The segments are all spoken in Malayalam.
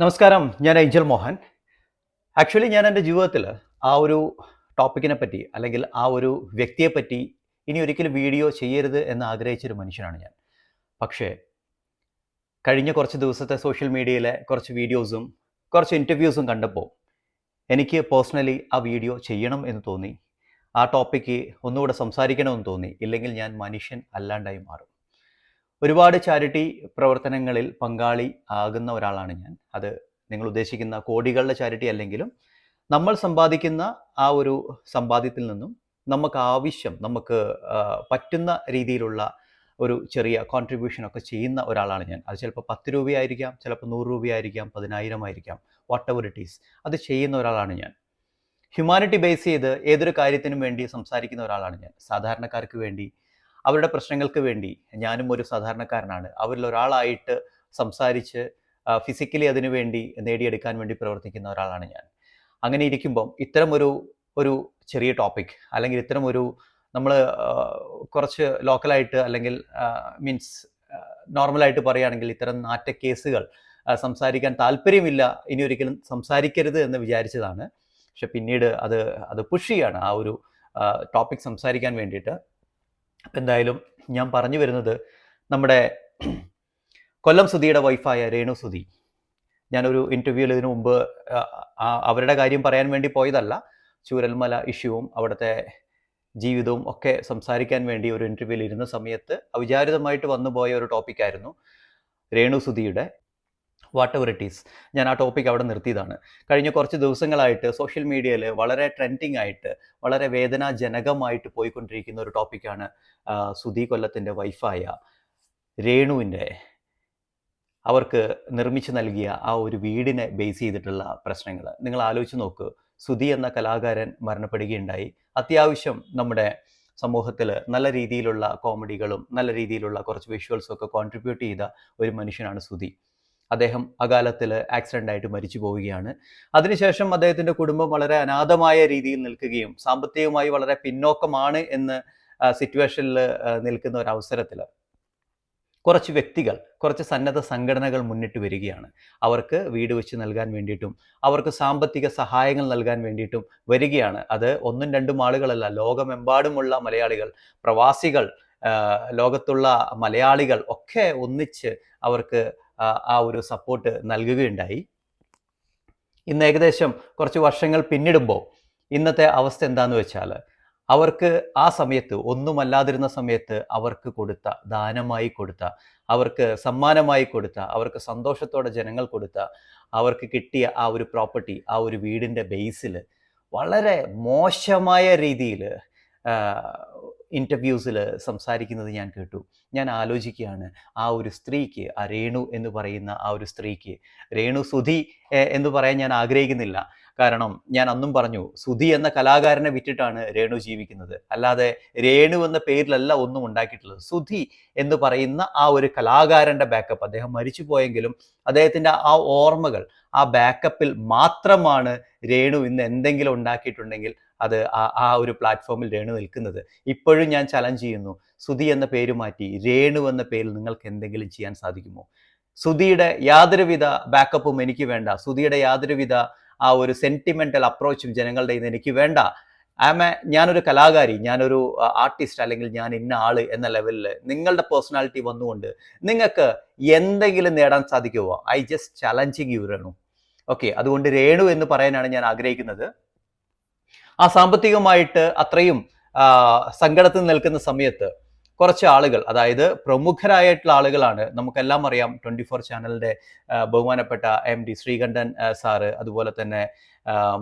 നമസ്കാരം ഞാൻ ഏഞ്ചൽ മോഹൻ. ആക്ച്വലി ഞാൻ എന്റെ ജീവിതത്തിൽ ആ ഒരു ടോപ്പിക്കിനെ പറ്റി അല്ലെങ്കിൽ ആ ഒരു വ്യക്തിയെ പറ്റി ഇനി ഒരിക്കലും വീഡിയോ ചെയ്യരുത് എന്ന് ആഗ്രഹിച്ചൊരു മനുഷ്യനാണ് ഞാൻ. പക്ഷേ കഴിഞ്ഞ കുറച്ച് ദിവസത്തെ സോഷ്യൽ മീഡിയയിലെ കുറച്ച് വീഡിയോസും കുറച്ച് ഇന്റർവ്യൂസും കണ്ടപ്പോൾ എനിക്ക് പേഴ്സണലി ആ വീഡിയോ ചെയ്യണം എന്ന് തോന്നി. ആ ടോപ്പിക്ക് ഒന്നുകൂടെ സംസാരിക്കണമെന്ന് തോന്നി. ഇല്ലെങ്കിൽ ഞാൻ മനുഷ്യൻ അല്ലാണ്ടായി മാറും. ഒരുപാട് ചാരിറ്റി പ്രവർത്തനങ്ങളിൽ പങ്കാളി ആകുന്ന ഒരാളാണ് ഞാൻ. അത് നിങ്ങൾ ഉദ്ദേശിക്കുന്ന കോടികളുടെ ചാരിറ്റി അല്ലെങ്കിലും നമ്മൾ സമ്പാദിക്കുന്ന ആ ഒരു സമ്പാദ്യത്തിൽ നിന്നും നമുക്ക് ആവശ്യം നമുക്ക് പറ്റുന്ന രീതിയിലുള്ള ഒരു ചെറിയ കോൺട്രിബ്യൂഷൻ ഒക്കെ ചെയ്യുന്ന ഒരാളാണ് ഞാൻ. അത് ചിലപ്പോൾ പത്ത് രൂപയായിരിക്കാം ചിലപ്പോൾ നൂറ് രൂപയായിരിക്കാം പതിനായിരം ആയിരിക്കാം വാട്ട് എവർ ഇറ്റ് ഈസ് അത് ചെയ്യുന്ന ഒരാളാണ് ഞാൻ. ഹ്യൂമാനിറ്റി ബേസ് ചെയ്ത് ഏതൊരു കാര്യത്തിനും വേണ്ടി സംസാരിക്കുന്ന ഒരാളാണ് ഞാൻ. സാധാരണക്കാർക്ക് വേണ്ടി അവരുടെ പ്രശ്നങ്ങൾക്ക് വേണ്ടി ഞാനും ഒരു സാധാരണക്കാരനാണ്. അവരിൽ ഒരാളായിട്ട് സംസാരിച്ച് ഫിസിക്കലി അതിനു വേണ്ടി നേടിയെടുക്കാൻ വേണ്ടി പ്രവർത്തിക്കുന്ന ഒരാളാണ് ഞാൻ. അങ്ങനെ ഇരിക്കുമ്പം ഇത്തരം ഒരു ഒരു ചെറിയ ടോപ്പിക് അല്ലെങ്കിൽ ഇത്തരം ഒരു നമ്മൾ കുറച്ച് ലോക്കലായിട്ട് അല്ലെങ്കിൽ മീൻസ് നോർമലായിട്ട് പറയുകയാണെങ്കിൽ ഇത്തരം നാറ്റ കേസുകൾ സംസാരിക്കാൻ താല്പര്യമില്ല ഇനി ഒരിക്കലും സംസാരിക്കരുത് എന്ന് വിചാരിച്ചതാണ്. പക്ഷെ പിന്നീട് അത് അത് പുഷ് ചെയ്യാണ് ആ ഒരു ടോപ്പിക് സംസാരിക്കാൻ വേണ്ടിയിട്ട്. അപ്പം എന്തായാലും ഞാൻ പറഞ്ഞു വരുന്നത് നമ്മുടെ കൊല്ലം സുധിയുടെ വൈഫായ രേണു സുധി. ഞാനൊരു ഇന്റർവ്യൂവിൽ ഇതിനു മുമ്പ് അവരുടെ കാര്യം പറയാൻ വേണ്ടി പോയതല്ല. ചൂരൽമല ഇഷ്യൂവും അവിടുത്തെ ജീവിതവും ഒക്കെ സംസാരിക്കാൻ വേണ്ടി ഒരു ഇന്റർവ്യൂവിൽ ഇരുന്ന സമയത്ത് അവിചാരിതമായിട്ട് വന്നു പോയ ഒരു ടോപ്പിക്കായിരുന്നു രേണു സുധിയുടെ വാട്ട് എവർ ഇറ്റ് ഈസ് ഞാൻ ആ ടോപ്പിക് അവിടെ നിർത്തിയതാണ്. കഴിഞ്ഞ കുറച്ച് ദിവസങ്ങളായിട്ട് സോഷ്യൽ മീഡിയയിൽ വളരെ ട്രെൻഡിങ് ആയിട്ട് വളരെ വേദനാജനകമായിട്ട് പോയിക്കൊണ്ടിരിക്കുന്ന ഒരു ടോപ്പിക്കാണ് സുധി കൊല്ലത്തിന്റെ വൈഫായ രേണുവിന്റെ അവർക്ക് നിർമ്മിച്ചു നൽകിയ ആ ഒരു വീടിനെ ബേസ് ചെയ്തിട്ടുള്ള പ്രശ്നങ്ങൾ. നിങ്ങൾ ആലോചിച്ച് നോക്ക് സുധി എന്ന കലാകാരൻ മരണപ്പെടുകയുണ്ടായി. അത്യാവശ്യം നമ്മുടെ സമൂഹത്തിൽ നല്ല രീതിയിലുള്ള കോമഡികളും നല്ല രീതിയിലുള്ള കുറച്ച് വിഷ്വൽസും ഒക്കെ കോൺട്രിബ്യൂട്ട് ചെയ്ത ഒരു മനുഷ്യനാണ് സുധി. അദ്ദേഹം അകാലത്തിൽ ആക്സിഡന്റ് ആയിട്ട് മരിച്ചു പോവുകയാണ്. അതിനുശേഷം അദ്ദേഹത്തിന്റെ കുടുംബം വളരെ അനാഥമായ രീതിയിൽ നിൽക്കുകയും സാമ്പത്തികമായി വളരെ പിന്നോക്കമാണ് എന്ന് സിറ്റുവേഷനിൽ നിൽക്കുന്ന ഒരു അവസരത്തിൽ കുറച്ച് വ്യക്തികൾ കുറച്ച് സന്നദ്ധ സംഘടനകൾ മുന്നിട്ട് വരികയാണ്. അവർക്ക് വീട് വെച്ച് നൽകാൻ വേണ്ടിയിട്ടും അവർക്ക് സാമ്പത്തിക സഹായങ്ങൾ നൽകാൻ വേണ്ടിയിട്ടും വരികയാണ്. അത് ഒന്നും രണ്ടും ആളുകളല്ല ലോകമെമ്പാടുമുള്ള മലയാളികൾ പ്രവാസികൾ ലോകത്തുള്ള മലയാളികൾ ഒക്കെ ഒന്നിച്ച് അവർക്ക് ആ, ഒരു സപ്പോർട്ട് നൽകുകയുണ്ടായി. ഇന്ന് ഏകദേശം കുറച്ച് വർഷങ്ങൾ പിന്നിടുമ്പോൾ ഇന്നത്തെ അവസ്ഥ എന്താന്ന് വെച്ചാൽ അവർക്ക് ആ സമയത്ത് ഒന്നുമല്ലാതിരുന്ന സമയത്ത് അവർക്ക് കൊടുത്ത ദാനമായി കൊടുത്ത അവർക്ക് സമ്മാനമായി കൊടുത്ത അവർക്ക് സന്തോഷത്തോടെ ജനങ്ങൾ കൊടുത്ത അവർക്ക് കിട്ടിയ ആ ഒരു പ്രോപ്പർട്ടി ആ ഒരു വീടിന്റെ ബേസിൽ വളരെ മോശമായ രീതിയിൽ ഇന്റർവ്യൂസിൽ സംസാരിക്കുന്നത് ഞാൻ കേട്ടു. ഞാൻ ആലോചിക്കുകയാണ് ആ ഒരു സ്ത്രീക്ക് ആ രേണു എന്ന് പറയുന്ന ആ ഒരു സ്ത്രീക്ക് രേണു സുധി എന്ന് പറയാൻ ഞാൻ ആഗ്രഹിക്കുന്നില്ല. കാരണം ഞാൻ അന്നും പറഞ്ഞു സുധി എന്ന കലാകാരനെ വിറ്റിട്ടാണ് രേണു ജീവിക്കുന്നത്. അല്ലാതെ രേണു എന്ന പേരിലല്ല ഒന്നും ഉണ്ടാക്കിയിട്ടുള്ളത്. സുധി എന്ന് പറയുന്ന ആ ഒരു കലാകാരന്റെ ബാക്കപ്പ് അദ്ദേഹം മരിച്ചു പോയെങ്കിലും അദ്ദേഹത്തിന്റെ ആ ഓർമ്മകൾ ആ ബാക്കപ്പിൽ മാത്രമാണ് രേണു ഇന്ന് എന്തെങ്കിലും ഉണ്ടാക്കിയിട്ടുണ്ടെങ്കിൽ അത് ആ ഒരു പ്ലാറ്റ്ഫോമിൽ രേണു നിൽക്കുന്നത്. ഇപ്പോഴും ഞാൻ ചലഞ്ച് ചെയ്യുന്നു. സുധി എന്ന പേര് മാറ്റി രേണു എന്ന പേരിൽ നിങ്ങൾക്ക് എന്തെങ്കിലും ചെയ്യാൻ സാധിക്കുമോ? സുധിയുടെ യാതൊരുവിധ ബാക്കപ്പും എനിക്ക് വേണ്ട. സുധിയുടെ യാതൊരുവിധ ആ ഒരു സെന്റിമെന്റൽ അപ്രോച്ചും ജനങ്ങളുടെ ഇന്ന് എനിക്ക് വേണ്ട. ആമ ഞാനൊരു കലാകാരി ഞാനൊരു ആർട്ടിസ്റ്റ് അല്ലെങ്കിൽ ഞാൻ ഇന്ന ആൾ എന്ന ലെവലിൽ നിങ്ങളുടെ പേഴ്സണാലിറ്റി വന്നുകൊണ്ട് നിങ്ങൾക്ക് എന്തെങ്കിലും നേടാൻ സാധിക്കുമോ I just challenging you Renu. Okay അതുകൊണ്ട് രേണു എന്ന് പറയാനാണ് ഞാൻ ആഗ്രഹിക്കുന്നത്. ആ സാമ്പത്തികമായിട്ട് അത്രയും സങ്കടത്തിൽ നിൽക്കുന്ന സമയത്ത് കുറച്ച് ആളുകൾ അതായത് പ്രമുഖരായിട്ടുള്ള ആളുകളാണ് നമുക്കെല്ലാം അറിയാം ട്വന്റി ഫോർ ചാനലിന്റെ ബഹുമാനപ്പെട്ട എം ഡി ശ്രീകണ്ഠൻ സാറ് അതുപോലെ തന്നെ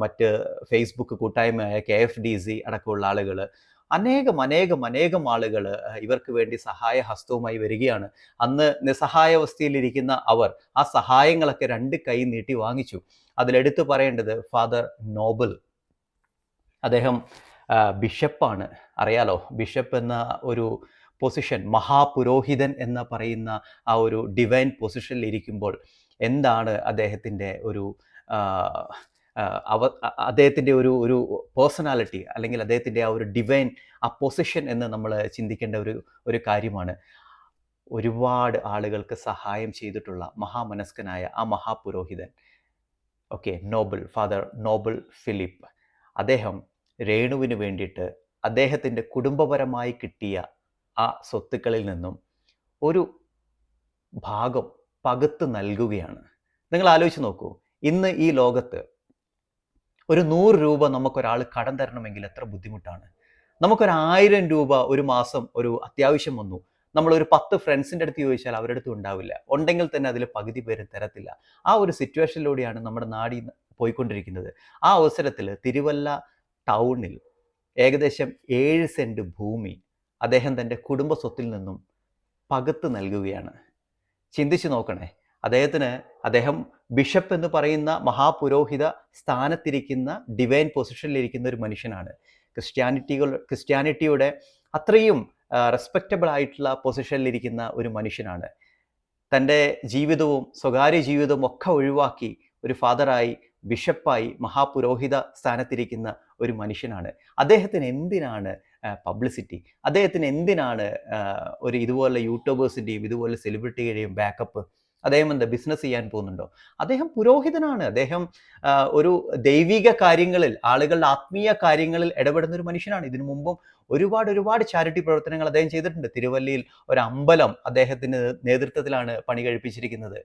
മറ്റ് ഫേസ്ബുക്ക് കൂട്ടായ്മയായ കെ എഫ് ഡി സി അടക്കമുള്ള ആളുകൾ അനേകം അനേകം അനേകം ആളുകൾ ഇവർക്ക് വേണ്ടി സഹായ ഹസ്തവുമായി വരികയാണ്. അന്ന് നിസ്സഹായാവസ്ഥയിലിരിക്കുന്ന അവർ ആ സഹായങ്ങളൊക്കെ രണ്ട് കൈ നീട്ടി വാങ്ങിച്ചു. അതിലെടുത്തു പറയേണ്ടത് ഫാദർ നോബൽ അദ്ദേഹം ബിഷപ്പാണ്. അറിയാലോ ബിഷപ്പ് എന്ന ഒരു പൊസിഷൻ മഹാപുരോഹിതൻ എന്ന് പറയുന്ന ആ ഒരു ഡിവൈൻ പൊസിഷനിൽ ഇരിക്കുമ്പോൾ എന്താണ് അദ്ദേഹത്തിന്റെ ഒരു അവ അദ്ദേഹത്തിന്റെ ഒരു ഒരു പേഴ്സണാലിറ്റി അല്ലെങ്കിൽ അദ്ദേഹത്തിന്റെ ആ ഒരു ഡിവൈൻ ആ പൊസിഷൻ എന്ന് നമ്മൾ ചിന്തിക്കേണ്ട ഒരു ഒരു കാര്യമാണ്. ഒരുപാട് ആളുകൾക്ക് സഹായം ചെയ്തിട്ടുള്ള മഹാമനസ്കനായ ആ മഹാപുരോഹിതൻ okay noble father Noble Philip. അദ്ദേഹം രേണുവിന് വേണ്ടിയിട്ട് അദ്ദേഹത്തിന്റെ കുടുംബപരമായി കിട്ടിയ ആ സ്വത്തുക്കളിൽ നിന്നും ഒരു ഭാഗം പകുത്ത് നൽകുകയാണ്. നിങ്ങൾ ആലോചിച്ച് നോക്കൂ ഇന്ന് ഈ ലോകത്ത് ഒരു നൂറ് രൂപ നമുക്കൊരാൾ കടം തരണമെങ്കിൽ എത്ര ബുദ്ധിമുട്ടാണ്. നമുക്കൊരു ആയിരം രൂപ ഒരു മാസം ഒരു അത്യാവശ്യം വന്നു. നമ്മളൊരു പത്ത് ഫ്രണ്ട്സിന്റെ അടുത്ത് ചോദിച്ചാൽ അവരുടെ അടുത്ത് ഉണ്ടാവില്ല. ഉണ്ടെങ്കിൽ തന്നെ അതിൽ പകുതി പേര് തരത്തില്ല. ആ ഒരു സിറ്റുവേഷനിലൂടെയാണ് നമ്മുടെ നാടി പോയിക്കൊണ്ടിരിക്കുന്നത്. ആ അവസരത്തിൽ തിരുവല്ല ടൗണിൽ ഏകദേശം ഏഴ് സെന്റ് ഭൂമി അദ്ദേഹം തന്റെ കുടുംബ സ്വത്തിൽ നിന്നും പകുത്ത് നൽകുകയാണ്. ചിന്തിച്ചു നോക്കണേ അദ്ദേഹത്തിന് അദ്ദേഹം ബിഷപ്പ് എന്ന് പറയുന്ന മഹാപുരോഹിത സ്ഥാനത്തിരിക്കുന്ന ഡിവൈൻ പൊസിഷനിലിരിക്കുന്ന ഒരു മനുഷ്യനാണ്. ക്രിസ്ത്യാനിറ്റികൾ ക്രിസ്ത്യാനിറ്റിയുടെ അത്രയും റെസ്പെക്റ്റബിൾ ആയിട്ടുള്ള പൊസിഷനിലിരിക്കുന്ന ഒരു മനുഷ്യനാണ്. തന്റെ ജീവിതവും സ്വകാര്യ ജീവിതവും ഒക്കെ ഒഴിവാക്കി ഒരു ഫാദറായി ബിഷപ്പായി മഹാപുരോഹിത സ്ഥാനത്തിരിക്കുന്ന ഒരു മനുഷ്യനാണ്. അദ്ദേഹത്തിന് എന്തിനാണ് പബ്ലിസിറ്റി അദ്ദേഹത്തിന് എന്തിനാണ് ഒരു ഇതുപോലെ യൂട്യൂബേഴ്സിന്റെയും ഇതുപോലെ സെലിബ്രിറ്റിയുടെയും ബാക്കപ്പ് അദ്ദേഹം എന്താ ബിസിനസ് ചെയ്യാൻ പോകുന്നുണ്ടോ? അദ്ദേഹം പുരോഹിതനാണ്. അദ്ദേഹം ഒരു ദൈവിക കാര്യങ്ങളിൽ ആളുകളുടെ ആത്മീയ കാര്യങ്ങളിൽ ഇടപെടുന്ന ഒരു മനുഷ്യനാണ്. ഇതിനു മുമ്പും ഒരുപാട് ഒരുപാട് ചാരിറ്റി പ്രവർത്തനങ്ങൾ അദ്ദേഹം ചെയ്തിട്ടുണ്ട്. തിരുവല്ലയിൽ ഒരു അമ്പലം അദ്ദേഹത്തിന് നേതൃത്വത്തിലാണ് പണി കഴിപ്പിച്ചിരിക്കുന്നത്.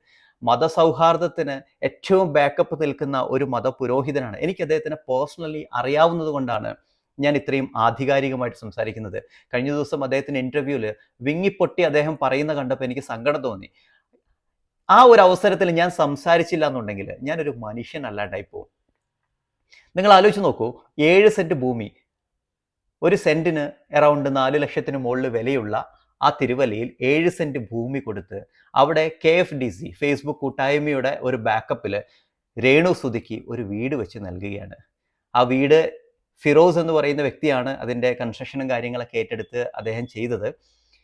മതസൗഹാർദ്ദത്തിന് ഏറ്റവും ബാക്കപ്പ് നിൽക്കുന്ന ഒരു മത പുരോഹിതനാണ്. എനിക്ക് അദ്ദേഹത്തിനെ പേഴ്സണലി അറിയാവുന്നത് കൊണ്ടാണ് ഞാൻ ഇത്രയും ആധികാരികമായിട്ട് സംസാരിക്കുന്നത്. കഴിഞ്ഞ ദിവസം അദ്ദേഹത്തിന്റെ ഇന്റർവ്യൂവിൽ വിങ്ങിപ്പൊട്ടി അദ്ദേഹം പറയുന്ന കണ്ടപ്പോൾ എനിക്ക് സങ്കടം തോന്നി. ആ ഒരു അവസരത്തിൽ ഞാൻ സംസാരിച്ചില്ല എന്നുണ്ടെങ്കിൽ ഞാനൊരു മനുഷ്യനല്ലാണ്ടായി പോകും. നിങ്ങൾ ആലോചിച്ച് നോക്കൂ ഏഴ് സെന്റ് ഭൂമി ഒരു സെന്റിന് അറൗണ്ട് നാല് ലക്ഷത്തിന് മുകളിൽ വിലയുള്ള ആ തിരുവല്ലയിൽ ഏഴ് സെന്റ് ഭൂമി കൊടുത്ത് അവിടെ K F D C Facebook കൂട്ടായ്മയുടെ ഒരു ബാക്കപ്പിൽ രേണു സുതിക്ക് ഒരു വീട് വെച്ച് നൽകുകയാണ്. ആ വീട് ഫിറോസ് എന്ന് പറയുന്ന വ്യക്തിയാണ് അതിന്റെ കൺസ്ട്രക്ഷനും കാര്യങ്ങളൊക്കെ ഏറ്റെടുത്ത് അദ്ദേഹം ചെയ്തത്.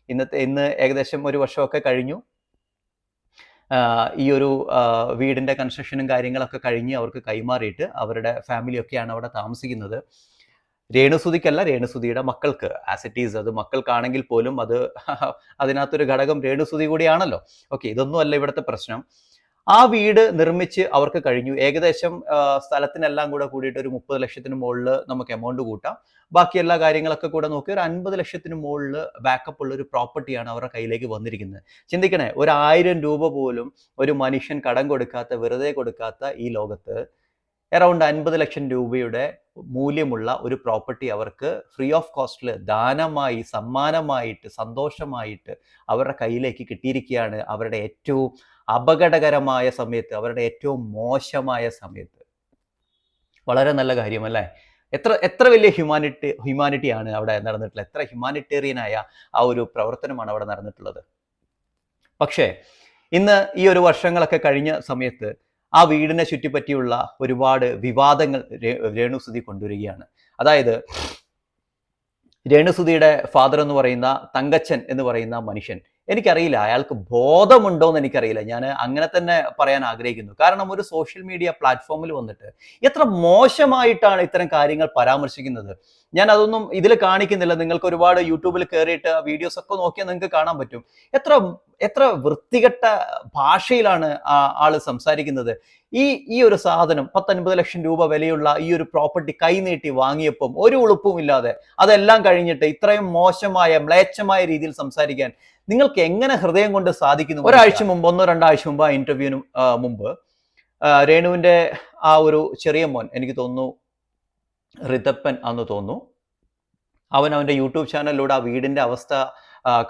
ഇന്നത്തെ ഇന്ന് ഏകദേശം ഒരു വർഷമൊക്കെ കഴിഞ്ഞു. ഈ ഒരു വീടിന്റെ കൺസ്ട്രക്ഷനും കാര്യങ്ങളൊക്കെ കഴിഞ്ഞ് അവർക്ക് കൈമാറിയിട്ട് അവരുടെ ഫാമിലിയൊക്കെയാണ് അവിടെ താമസിക്കുന്നത്. രേണുസുതിക്കല്ല രേണുസുതിയുടെ മക്കൾക്ക്. ആസ് ഇറ്റ് ഈസ് അത് മക്കൾക്കാണെങ്കിൽ പോലും അത് അതിനകത്തൊരു ഘടകം രേണുസുതി കൂടിയാണല്ലോ. ഓക്കെ ഇതൊന്നും അല്ല ഇവിടുത്തെ പ്രശ്നം. ആ വീട് നിർമ്മിച്ച് അവർക്ക് കഴിഞ്ഞു. ഏകദേശം സ്ഥലത്തിനെല്ലാം കൂടെ കൂടിയിട്ട് ഒരു മുപ്പത് ലക്ഷത്തിന് മുകളിൽ നമുക്ക് എമൗണ്ട് കൂട്ടാം. ബാക്കി എല്ലാ കാര്യങ്ങളൊക്കെ കൂടെ നോക്കി ഒരു അൻപത് ലക്ഷത്തിന് മുകളിൽ ബാക്കപ്പ് ഉള്ള ഒരു പ്രോപ്പർട്ടിയാണ് അവരുടെ കയ്യിലേക്ക് വന്നിരിക്കുന്നത്. ചിന്തിക്കണേ ഒരു ആയിരം രൂപ പോലും ഒരു മനുഷ്യൻ കടം കൊടുക്കാത്ത വെറുതെ കൊടുക്കാത്ത ഈ ലോകത്ത് അറൗണ്ട് അൻപത് ലക്ഷം രൂപയുടെ മൂല്യമുള്ള ഒരു പ്രോപ്പർട്ടി അവർക്ക് ഫ്രീ ഓഫ് കോസ്റ്റിൽ ദാനമായി സമ്മാനമായിട്ട് സന്തോഷമായിട്ട് അവരുടെ കയ്യിലേക്ക് കിട്ടിയിരിക്കുകയാണ്. അവരുടെ ഏറ്റവും അപകടകരമായ സമയത്ത് അവരുടെ ഏറ്റവും മോശമായ സമയത്ത്. വളരെ നല്ല കാര്യമല്ലേ എത്ര എത്ര വലിയ ഹ്യൂമാനിറ്റി ഹ്യൂമാനിറ്റിയാണ് അവിടെ നടന്നിട്ടുള്ളത്. എത്ര ഹ്യൂമാനിറ്റേറിയനായ ആ ഒരു പ്രവർത്തനമാണ് അവിടെ നടന്നിട്ടുള്ളത്. പക്ഷേ ഇന്ന് ഈ ഒരു വർഷങ്ങളൊക്കെ കഴിഞ്ഞ സമയത്ത് ആ വീടിനെ ചുറ്റിപ്പറ്റിയുള്ള ഒരുപാട് വിവാദങ്ങൾ രേണുസുതി കൊണ്ടുവരികയാണ്. അതായത് രേണുസുതിയുടെ ഫാദർ എന്ന് പറയുന്ന തങ്കച്ചൻ എന്ന് പറയുന്ന മനുഷ്യൻ എനിക്കറിയില്ല അയാൾക്ക് ബോധമുണ്ടോ എന്ന് എനിക്കറിയില്ല. ഞാൻ അങ്ങനെ തന്നെ പറയാൻ ആഗ്രഹിക്കുന്നു. കാരണം ഒരു സോഷ്യൽ മീഡിയ പ്ലാറ്റ്ഫോമിൽ വന്നിട്ട് എത്ര മോശമായിട്ടാണ് ഇത്തരം കാര്യങ്ങൾ പരാമർശിക്കുന്നത്. ഞാൻ അതൊന്നും ഇതിൽ കാണിക്കുന്നില്ല. നിങ്ങൾക്ക് ഒരുപാട് യൂട്യൂബിൽ കയറിയിട്ട് വീഡിയോസ് ഒക്കെ നോക്കിയാൽ നിങ്ങൾക്ക് കാണാൻ പറ്റും. എത്ര എത്ര വൃത്തികെട്ട ഭാഷയിലാണ് ആ ആൾ സംസാരിക്കുന്നത്. ഈ ഈ ഒരു സാധനം പത്തൊൻപത് ലക്ഷം രൂപ വിലയുള്ള ഈ ഒരു പ്രോപ്പർട്ടി കൈനീട്ടി വാങ്ങിയപ്പം ഒരു ഉളുപ്പും ഇല്ലാതെ അതെല്ലാം കഴിഞ്ഞിട്ട് ഇത്രയും മോശമായ മ്ലേച്ഛമായ രീതിയിൽ സംസാരിക്കാൻ നിങ്ങൾക്ക് എങ്ങനെ ഹൃദയം കൊണ്ട് സാധിക്കുന്നു ഒരാഴ്ച മുമ്പ് ഒന്നോ രണ്ടാഴ്ച മുമ്പ് ആ ഇന്റർവ്യൂവിന് മുമ്പ് രേണുവിന്റെ ആ ഒരു ചെറിയ മോൻ എനിക്ക് തോന്നുന്നു റിതപ്പൻ അന്ന് തോന്നുന്നു അവൻ അവന്റെ യൂട്യൂബ് ചാനലിലൂടെ ആ വീടിന്റെ അവസ്ഥ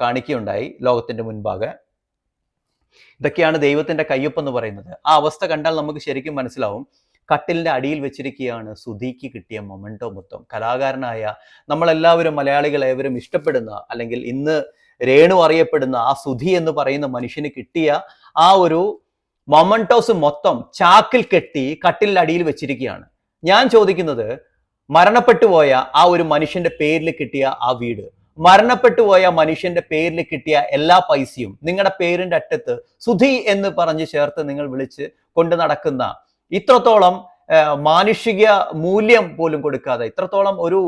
കാണിക്കുകയുണ്ടായി ലോകത്തിന്റെ മുൻപാകെ. ഇതൊക്കെയാണ് ദൈവത്തിന്റെ കയ്യൊപ്പെന്ന് പറയുന്നത്. ആ അവസ്ഥ കണ്ടാൽ നമുക്ക് ശരിക്കും മനസ്സിലാവും. കട്ടിലിന്റെ അടിയിൽ വെച്ചിരിക്കുകയാണ് സുധീക്ക് കിട്ടിയ മൊമെന്റോ മൊത്തം. കലാകാരനായ നമ്മളെല്ലാവരും മലയാളികൾ ഏവരും ഇഷ്ടപ്പെടുന്ന അല്ലെങ്കിൽ ഇന്ന് രേണു അറിയപ്പെടുന്ന ആ സുധി എന്ന് പറയുന്ന മനുഷ്യന് കിട്ടിയ ആ ഒരു മൊമന്റോസ് മൊത്തം ചാക്കിൽ കെട്ടി കട്ടിലിന്റെ അടിയിൽ വെച്ചിരിക്കുകയാണ്. ഞാൻ ചോദിക്കുന്നത് മരണപ്പെട്ടു പോയ ആ ഒരു മനുഷ്യന്റെ പേരിൽ കിട്ടിയ ആ വീട് മരണപ്പെട്ടു പോയ മനുഷ്യന്റെ പേരിൽ കിട്ടിയ എല്ലാ പൈസയും നിങ്ങളുടെ പേരിന്റെ അറ്റത്ത് സുധി എന്ന് പറഞ്ഞ് ചേർത്ത് നിങ്ങൾ വിളിച്ച് കൊണ്ട് നടക്കുന്ന ഇത്രത്തോളം മാനുഷിക മൂല്യം പോലും കൊടുക്കാതെ ഇത്രത്തോളം ഒരു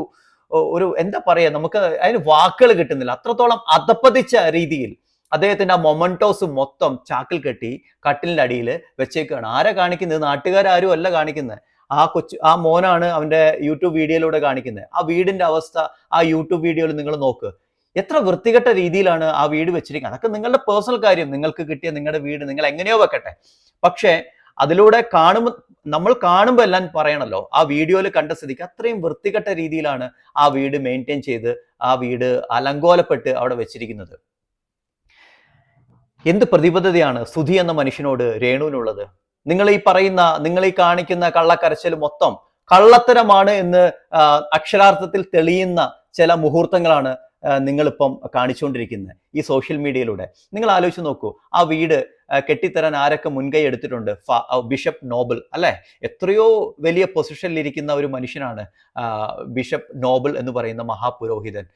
ഒരു എന്താ പറയാ നമുക്ക് അതിന് വാക്കുകൾ കിട്ടുന്നില്ല. അത്രത്തോളം അധപ്പതിച്ച രീതിയിൽ അദ്ദേഹത്തിന്റെ ആ മൊമന്റോസ് മൊത്തം ചാക്കിൽ കെട്ടി കട്ടിലിന്റെ അടിയിൽ വെച്ചേക്കാണ്. ആരാ കാണിക്കുന്നത്? നാട്ടുകാരും അല്ല കാണിക്കുന്നത്. ആ കൊച്ചു ആ മോനാണ് അവന്റെ യൂട്യൂബ് വീഡിയോയിലൂടെ കാണിക്കുന്നത്. ആ വീടിന്റെ അവസ്ഥ ആ യൂട്യൂബ് വീഡിയോയിൽ നിങ്ങൾ നോക്ക്. എത്ര വൃത്തികെട്ട രീതിയിലാണ് ആ വീട് വെച്ചിരിക്കുന്നത്. അതൊക്കെ നിങ്ങളുടെ പേഴ്സണൽ കാര്യം. നിങ്ങൾക്ക് കിട്ടിയ നിങ്ങളുടെ വീട് നിങ്ങൾ എങ്ങനെയോ വെക്കട്ടെ. പക്ഷേ അതിലൂടെ കാണുമ്പോൾ നമ്മൾ കാണുമ്പോൾ എല്ലാം പറയണല്ലോ. ആ വീഡിയോയിൽ കണ്ട സ്ഥിതിക്ക് അത്രയും വൃത്തികെട്ട രീതിയിലാണ് ആ വീട് മെയിന്റെയിൻ ചെയ്ത് ആ വീട് അലങ്കോലപ്പെട്ട് അവിടെ വെച്ചിരിക്കുന്നത്. എന്ത് പ്രതിബദ്ധതയാണ് സുധി എന്ന മനുഷ്യനോട് രേണുവിനുള്ളത്? നിങ്ങൾ ഈ പറയുന്ന നിങ്ങൾ ഈ കാണിക്കുന്ന കള്ളക്കരച്ചിൽ മൊത്തം കള്ളത്തരമാണ് എന്ന് അക്ഷരാർത്ഥത്തിൽ തെളിയുന്ന ചില മുഹൂർത്തങ്ങളാണ് നിങ്ങളിപ്പം കാണിച്ചുകൊണ്ടിരിക്കുന്നത് ഈ സോഷ്യൽ മീഡിയയിലൂടെ നിങ്ങൾ ആലോചിച്ച് നോക്കൂ ആ വീട് കെട്ടിത്തരാൻ ആരൊക്കെ മുൻകൈ എടുത്തിട്ടുണ്ട്? ബിഷപ്പ് നോബൽ അല്ലെ? എത്രയോ വലിയ പൊസിഷനിൽ ഇരിക്കുന്ന ഒരു മനുഷ്യനാണ് ബിഷപ്പ് നോബൽ എന്ന് പറയുന്ന മഹാപുരോഹിതൻ.